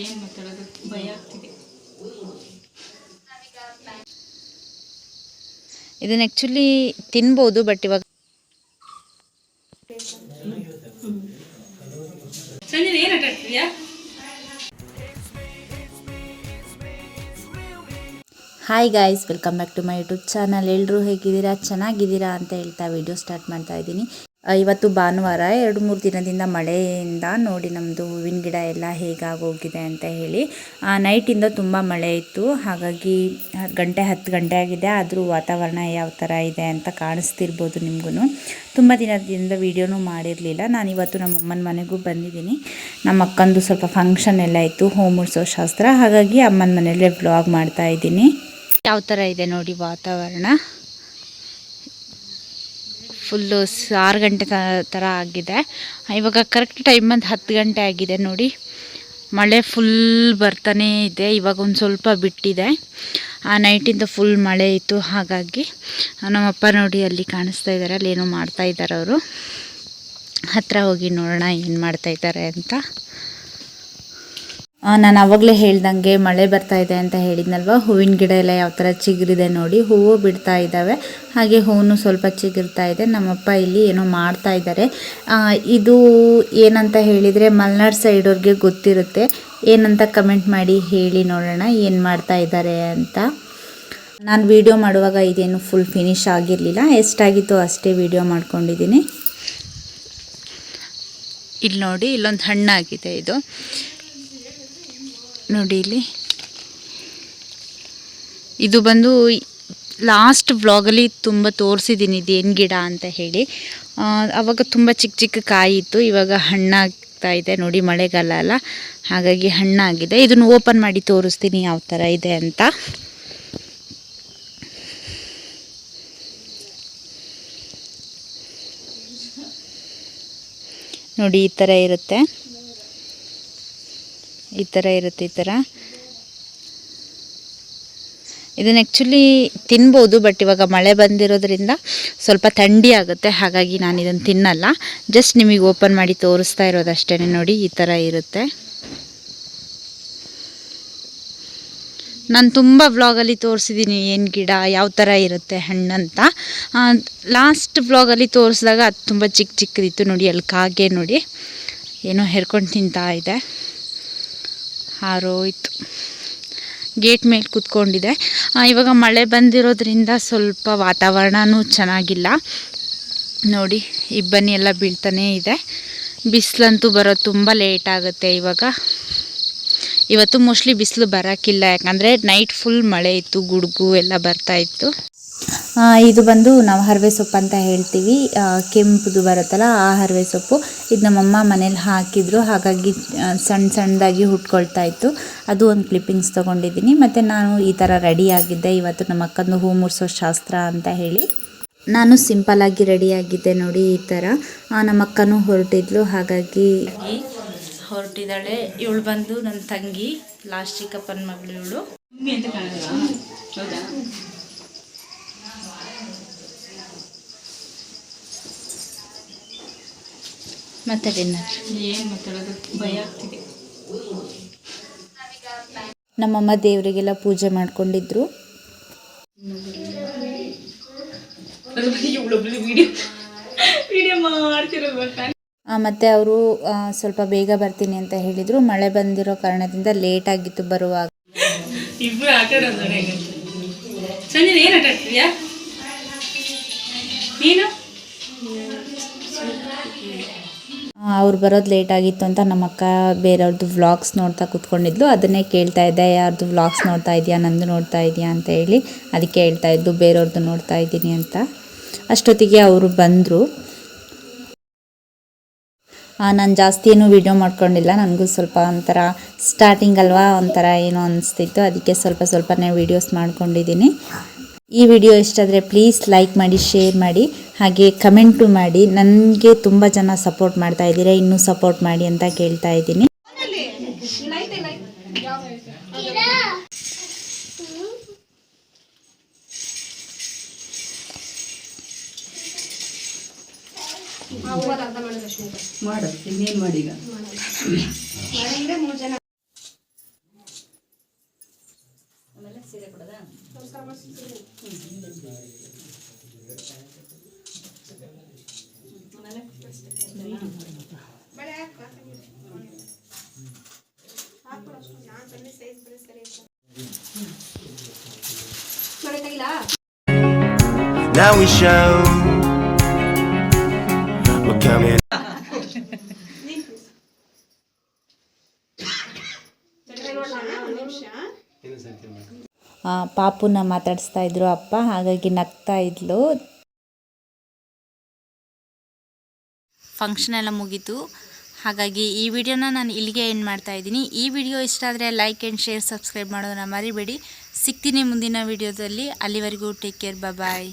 ಏನು ಮಾತಾಡೋದು ಭಯ ಆಗ್ತಿದೆ. ಇದನ್ನ ಆ್ಯಕ್ಚುಲಿ ತಿನ್ಬಹುದು ಬಟ್ ಇವಾಗ ಸಂಜೆ ಏನು ಆಟ ಆಡ್ತಿದ್ಯಾ? Hi guys welcome back to my YouTube channel ಎಲ್ಲರೂ ಹೇಗಿದ್ದೀರಾ? ಚೆನ್ನಾಗಿದ್ದೀರಾ ಅಂತ ಹೇಳ್ತಾ ವಿಡಿಯೋ ಸ್ಟಾರ್ಟ್ ಮಾಡ್ತಾ ಇದ್ದೀನಿ. ಇವತ್ತು ಭಾನುವಾರ ಎರಡು ಮೂರು ದಿನದಿಂದ ಮಳೆಯಿಂದ ನೋಡಿ ನಮ್ಮದು ಹೂವಿನ ಗಿಡ ಎಲ್ಲ ಹೇಗಾಗೋಗಿದೆ ಅಂತ ಹೇಳಿ ನೈಟಿಂದ ತುಂಬ ಮಳೆ ಇತ್ತು. ಹಾಗಾಗಿ ಗಂಟೆ ಹತ್ತು ಗಂಟೆ ಆಗಿದೆ. ಆದರೂ ವಾತಾವರಣ ಯಾವ ಥರ ಇದೆ ಅಂತ ಕಾಣಿಸ್ತಿರ್ಬೋದು ನಿಮಗೂ ತುಂಬ ದಿನದಿಂದ ವೀಡಿಯೋನೂ ಮಾಡಿರಲಿಲ್ಲ. ನಾನು ಇವತ್ತು ನಮ್ಮ ಅಮ್ಮನ ಮನೆಗೂ ಬಂದಿದ್ದೀನಿ. ನಮ್ಮ ಅಕ್ಕಂದು ಸ್ವಲ್ಪ ಫಂಕ್ಷನ್ ಎಲ್ಲ ಇತ್ತು ಹೋಮ್ ಉಡ್ಸೋ ಶಾಸ್ತ್ರ ಹಾಗಾಗಿ ಅಮ್ಮನ ಮನೆಯಲ್ಲೇ ಬ್ಲಾಗ್ ಮಾಡ್ತಾ ಇದ್ದೀನಿ. ಯಾವ ಥರ ಇದೆ ನೋಡಿ ವಾತಾವರಣ? ಫುಲ್ಲು ಆರು ಗಂಟೆ ಥರ ಆಗಿದೆ. ಇವಾಗ ಕರೆಕ್ಟ್ ಟೈಮ್ ಅಂತ ಹತ್ತು ಗಂಟೆ ಆಗಿದೆ ನೋಡಿ. ಮಳೆ ಫುಲ್ ಬರ್ತಾನೇ ಇದೆ. ಇವಾಗ ಒಂದು ಸ್ವಲ್ಪ ಬಿಟ್ಟಿದೆ. ಆ ನೈಟಿಂದ ಫುಲ್ ಮಳೆ ಇತ್ತು. ಹಾಗಾಗಿ ನಮ್ಮಪ್ಪ ನೋಡಿ ಅಲ್ಲಿ ಕಾಣಿಸ್ತಾ ಇದ್ದಾರೆ ಅಲ್ಲಿ ಏನೋ ಮಾಡ್ತಾ ಇದ್ದಾರೆ ಅವರು. ಹತ್ತಿರ ಹೋಗಿ ನೋಡೋಣ ಏನು ಮಾಡ್ತಾ ಇದ್ದಾರೆ ಅಂತ. ನಾನು ಆವಾಗಲೇ ಹೇಳ್ದಂಗೆ ಮಳೆ ಬರ್ತಾ ಇದೆ ಅಂತ ಹೇಳಿದ್ನಲ್ವ? ಹೂವಿನ ಗಿಡ ಎಲ್ಲ ಯಾವ ಥರ ಚಿಗುರಿದೆ ನೋಡಿ. ಹೂವು ಬಿಡ್ತಾ ಇದ್ದಾವೆ. ಹಾಗೆ ಹೂವು ಸ್ವಲ್ಪ ಚಿಗುರ್ತಾ ಇದೆ. ನಮ್ಮಪ್ಪ ಇಲ್ಲಿ ಏನೋ ಮಾಡ್ತಾ ಇದ್ದಾರೆ. ಇದು ಏನಂತ ಹೇಳಿದರೆ ಮಲ್ನಾಡ್ ಸೈಡವ್ರಿಗೆ ಗೊತ್ತಿರುತ್ತೆ. ಏನಂತ ಕಮೆಂಟ್ ಮಾಡಿ ಹೇಳಿ ನೋಡೋಣ. ಏನು ಮಾಡ್ತಾ ಇದ್ದಾರೆ ಅಂತ. ನಾನು ವಿಡಿಯೋ ಮಾಡುವಾಗ ಇದೇನು ಫುಲ್ ಫಿನಿಶ್ ಆಗಿರಲಿಲ್ಲ. ಎಷ್ಟಾಗಿತ್ತು ಅಷ್ಟೇ ವಿಡಿಯೋ ಮಾಡ್ಕೊಂಡಿದ್ದೀನಿ. ಇಲ್ಲಿ ನೋಡಿ ಇಲ್ಲೊಂದು ಹಣ್ಣಾಗಿದೆ ಇದು. ನೋಡಿ ಇಲ್ಲಿ. ಇದು ಬಂದು ಲಾಸ್ಟ್ ವ್ಲಾಗಲ್ಲಿ ತುಂಬ ತೋರಿಸಿದ್ದೀನಿ ಇದೇನು ಗಿಡ ಅಂತ ಹೇಳಿ. ಆವಾಗ ತುಂಬ ಚಿಕ್ಕ ಚಿಕ್ಕ ಕಾಯಿ ಇತ್ತು, ಇವಾಗ ಹಣ್ಣಾಗ್ತಾ ಇದೆ ನೋಡಿ, ಮಳೆಗಾಲ ಅಲ್ಲ. ಹಾಗಾಗಿ ಹಣ್ಣಾಗಿದೆ ಇದನ್ನು ಓಪನ್ ಮಾಡಿ ತೋರಿಸ್ತೀನಿ ಯಾವ ಥರ ಇದೆ ಅಂತ. ನೋಡಿ, ಈ ಥರ ಇರುತ್ತೆ. ಈ ಥರ ಇರುತ್ತೆ ಈ ಥರ. ಇದನ್ನು ಆ್ಯಕ್ಚುಲಿ ತಿನ್ಬೋದು ಬಟ್ ಇವಾಗ ಮಳೆ ಬಂದಿರೋದ್ರಿಂದ ಸ್ವಲ್ಪ ಥಂಡಿ ಆಗುತ್ತೆ. ಹಾಗಾಗಿ ನಾನು ಇದನ್ನು ತಿನ್ನಲ್ಲ. ಜಸ್ಟ್ ನಿಮಗೆ ಓಪನ್ ಮಾಡಿ ತೋರಿಸ್ತಾ ಇರೋದಷ್ಟೇ ನೋಡಿ, ಈ ಥರ ಇರುತ್ತೆ. ನಾನು ತುಂಬ ವ್ಲಾಗಲ್ಲಿ ತೋರಿಸಿದ್ದೀನಿ ಏನು ಗಿಡ, ಯಾವ ಥರ ಇರುತ್ತೆ ಹಣ್ಣಂತ ಲಾಸ್ಟ್ ವ್ಲಾಗಲ್ಲಿ ತೋರಿಸಿದಾಗ ಅದು ತುಂಬ ಚಿಕ್ಕ ಚಿಕ್ಕದಿತ್ತು ನೋಡಿ, ಅಲ್ಲಿ ಕಾಗೆ ನೋಡಿ. ಏನೋ ಹೆರ್ಕೊಂಡು ತಿಂತಾ ಇದೆ. ಹಾರೋಯ್ತು. ಗೇಟ್ ಮೇಲೆ ಕೂತ್ಕೊಂಡಿದೆ. ಇವಾಗ ಮಳೆ ಬಂದಿರೋದ್ರಿಂದ ಸ್ವಲ್ಪ ವಾತಾವರಣವೂ ಚೆನ್ನಾಗಿಲ್ಲ. ನೋಡಿ, ಇಬ್ಬನಿ ಎಲ್ಲ ಬೀಳ್ತಾನೇ ಇದೆ. ಬಿಸಿಲಂತೂ ಬರೋದು ತುಂಬ ಲೇಟ್ ಆಗುತ್ತೆ ಇವಾಗ. ಇವತ್ತು ಮೋಸ್ಟ್ಲಿ ಬಿಸಿಲು ಬರೋಕ್ಕಿಲ್ಲ ಯಾಕಂದರೆ ನೈಟ್ ಫುಲ್ ಮಳೆ ಇತ್ತು, ಗುಡುಗು ಎಲ್ಲ ಬರ್ತಾ ಇತ್ತು. ಇದು ಬಂದು ನಾವು ಹರವೆ ಸೊಪ್ಪು ಅಂತ ಹೇಳ್ತೀವಿ. ಕೆಂಪುದು ಬರುತ್ತಲ್ಲ ಆ ಹರವೆ ಸೊಪ್ಪು. ಇದು ನಮ್ಮಮ್ಮ ಮನೇಲಿ ಹಾಕಿದ್ರು. ಹಾಗಾಗಿ ಸಣ್ಣ ಸಣ್ಣದಾಗಿ ಹುಟ್ಕೊಳ್ತಾ ಇತ್ತು. ಅದು ಒಂದು ಕ್ಲಿಪ್ಪಿಂಗ್ಸ್ ತೊಗೊಂಡಿದ್ದೀನಿ. ಮತ್ತು ನಾನು ಈ ಥರ ರೆಡಿ ಆಗಿದ್ದೆ. ಇವತ್ತು ನಮ್ಮ ಅಕ್ಕಂದು ಹೂ ಮೂಡಿಸೋ ಶಾಸ್ತ್ರ ಅಂತ ಹೇಳಿ. ನಾನು ಸಿಂಪಲಾಗಿ ರೆಡಿ ಆಗಿದ್ದೆ ನೋಡಿ ಈ ಥರ ನಮ್ಮ ಅಕ್ಕನೂ ಹೊರಟಿದ್ಲು. ಹಾಗಾಗಿ ಹೊರಟಿದ್ದಾಳೆ. ಇವಳು ಬಂದು ನನ್ನ ತಂಗಿ ಲಾಸ್ಟ್ ಚಿಕ್ಕಪ್ಪನ ಮಗಳು ಇವಳು. ಏನು ಮಾತಾಡೋದು ಭಯ ಆಗ್ತಿದೆ. ನಮ್ಮಮ್ಮ ದೇವರಿಗೆಲ್ಲ ಪೂಜೆ ಮಾಡ್ಕೊಂಡಿದ್ರು. ಮತ್ತೆ ಅವರು ಸ್ವಲ್ಪ ಬೇಗ ಬರ್ತೀನಿ ಅಂತ ಹೇಳಿದರು. ಮಳೆ ಬಂದಿರೋ ಕಾರಣದಿಂದ ಲೇಟ್ ಆಗಿತ್ತು ಬರುವಾಗ. ಆಟ. ಸಂಜೆ ಏನು ಆಟ ಆಡ್ತಿದ್ಯಾ? ನೀನು? ಅವ್ರು ಬರೋದು ಲೇಟ್ ಆಗಿತ್ತು ಅಂತ ನಮ್ಮ ಅಕ್ಕ ಬೇರೆಯವ್ರದ್ದು ವ್ಲಾಗ್ಸ್ ನೋಡ್ತಾ ಕೂತ್ಕೊಂಡಿದ್ಲು. ಅದನ್ನೇ ಕೇಳ್ತಾ ಇದ್ದೆ, ಯಾರ್ದು ವ್ಲಾಗ್ಸ್ ನೋಡ್ತಾ ಇದೆಯಾ, ನಂದು ನೋಡ್ತಾ ಇದೆಯಾ ಅಂತ ಹೇಳಿ ಅದಕ್ಕೆ ಹೇಳ್ತಾ ಇದ್ದು ಬೇರೆಯವ್ರದ್ದು ನೋಡ್ತಾ ಇದ್ದೀನಿ ಅಂತ. ಅಷ್ಟೊತ್ತಿಗೆ ಅವರು ಬಂದರು. ನಾನು ಜಾಸ್ತಿ ಏನೂ ವೀಡಿಯೋ ಮಾಡ್ಕೊಂಡಿಲ್ಲ. ನನಗೂ ಸ್ವಲ್ಪ ಒಂಥರ ಸ್ಟಾರ್ಟಿಂಗ್ ಅಲ್ವಾ, ಒಂಥರ ಏನೋ ಅನಿಸ್ತಿತ್ತು. ಅದಕ್ಕೆ ಸ್ವಲ್ಪ ಸ್ವಲ್ಪನೇ ವೀಡಿಯೋಸ್ ಮಾಡ್ಕೊಂಡಿದ್ದೀನಿ. ಈ ವಿಡಿಯೋ ಇಷ್ಟ ಆದರೆ ಪ್ಲೀಸ್ ಲೈಕ್ ಮಾಡಿ ಶೇರ್ ಮಾಡಿ ಹಾಗೆ ಕಮೆಂಟು ಮಾಡಿ. ನನಗೆ ತುಂಬ ಜನ ಸಪೋರ್ಟ್ ಮಾಡ್ತಾ ಇದ್ದೀರಾ ಇನ್ನೂ ಸಪೋರ್ಟ್ ಮಾಡಿ ಅಂತ ಕೇಳ್ತಾ ಇದ್ದೀನಿ. ಮೂರು ಜನ ಸೀರೆ ಕೊಡೋದಾ? Now we show we're coming. ಆ, ಪಾಪುನ ಮಾತಾಡಿಸ್ತಾ ಇದ್ರು ಅಪ್ಪ, ಹಾಗಾಗಿ ನಗ್ತಾ ಇದ್ಲು. ಫಂಕ್ಷನ್ ಎಲ್ಲ ಮುಗೀತು. ಹಾಗಾಗಿ ಈ ವಿಡಿಯೋನ ನಾನು ಇಲ್ಲಿಗೆ ಎಂಡ್ ಮಾಡ್ತಾ ಇದ್ದೀನಿ. ಈ ವಿಡಿಯೋ ಇಷ್ಟ ಆದರೆ ಲೈಕ್ ಆ್ಯಂಡ್ ಶೇರ್ ಸಬ್ಸ್ಕ್ರೈಬ್ ಮಾಡೋದನ್ನ ಮರಿಬೇಡಿ. ಸಿಗ್ತೀನಿ ಮುಂದಿನ ವಿಡಿಯೋದಲ್ಲಿ. ಅಲ್ಲಿವರೆಗೂ ಟೇಕ್ ಕೇರ್ ಬಾಯ್